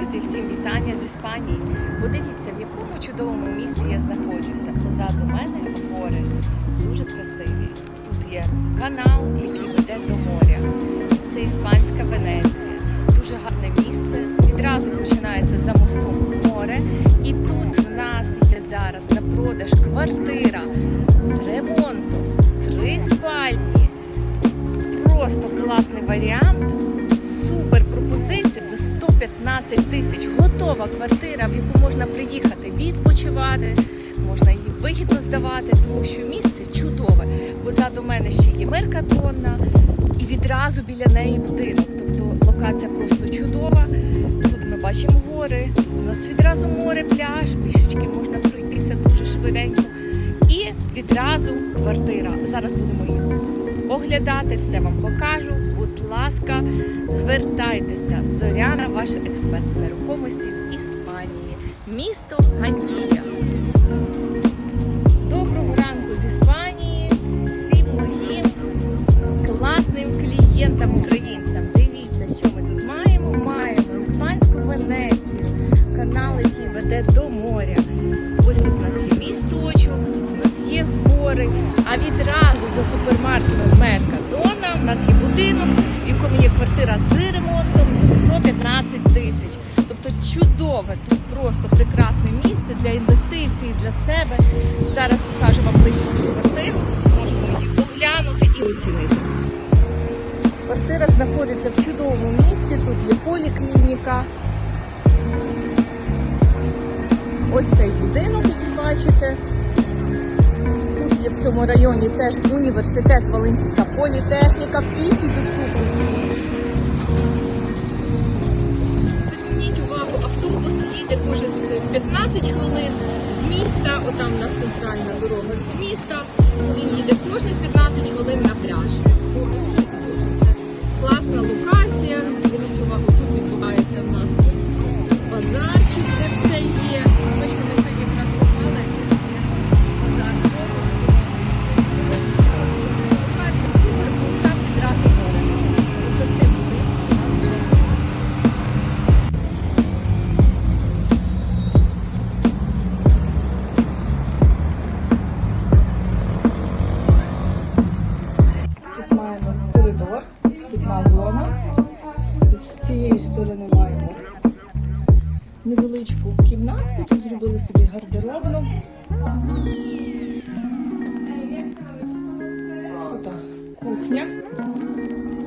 Друзі, всім вітання з Іспанії. Подивіться, в якому чудовому місці я знаходжуся. Позаду мене гори дуже красиві. Тут є канал, який веде до моря. Це іспанська Венеція. Дуже гарне місце. Відразу починається за мостом море. І тут в нас є зараз на продаж квартира з ремонтом, три спальні. Просто класний варіант. Готова квартира, в яку можна приїхати відпочивати, можна її вигідно здавати, тому що місце чудове. Позаду мене ще є Меркатонна і відразу біля неї будинок. Тобто локація просто чудова. Тут ми бачимо гори, тут у нас відразу море, пляж, пішечки можна пройтися дуже швиденько. І відразу квартира. Зараз будемо її оглядати, все вам покажу. Будь ласка, звертайтеся. Зоряна, ваш експерт з нерухомості в Іспанії, місто Гандія. Доброго ранку з Іспанії. Всім моїм класним клієнтам, українцям. Дивіться, що ми тут маємо. Маємо іспанську Венецію, канал, який веде до моря. Ось тут у нас є місточок, тут у нас є гори. А відразу за супермаркетом Меркадона у нас є будинок, в якому є квартира з ремонтом за 115 тисяч. Тобто чудове, тут просто прекрасне місце для інвестицій, для себе. Зараз покажу вам ближче цю квартиру, зможемо її поглянути і оцінити. Квартира знаходиться в чудовому місці, тут є поліклініка. Ось цей будинок, який бачите. Цьому районі теж університет Валенська політехніка в пішій доступності. Зверніть увагу, автобус їде кожен 15 хвилин з міста, отам у нас центральна дорога, з міста він їде кожних 15 цієї сторони маємо невеличку кімнатку. Тут зробили собі гардеробну. Тут кухня.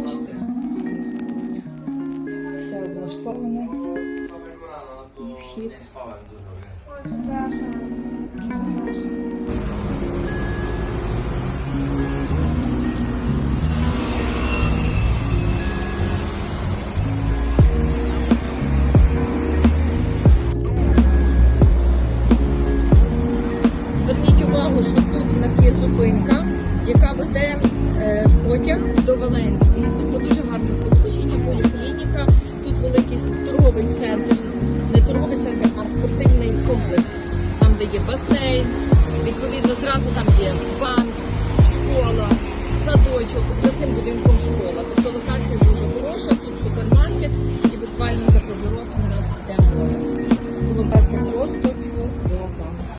Бачите, гарна кухня. Все облаштоване. І вхід. в увагу, що тут у нас є зупинка, яка веде е, потяг до Валенсії. Тобто дуже гарне сполучення, поліклініка. Тут великий торговий центр, не торговий центр, а спортивний комплекс, там, де є басейн. Відповідно, зразу там є банк, школа, садочок. За цим будинком школа. Тобто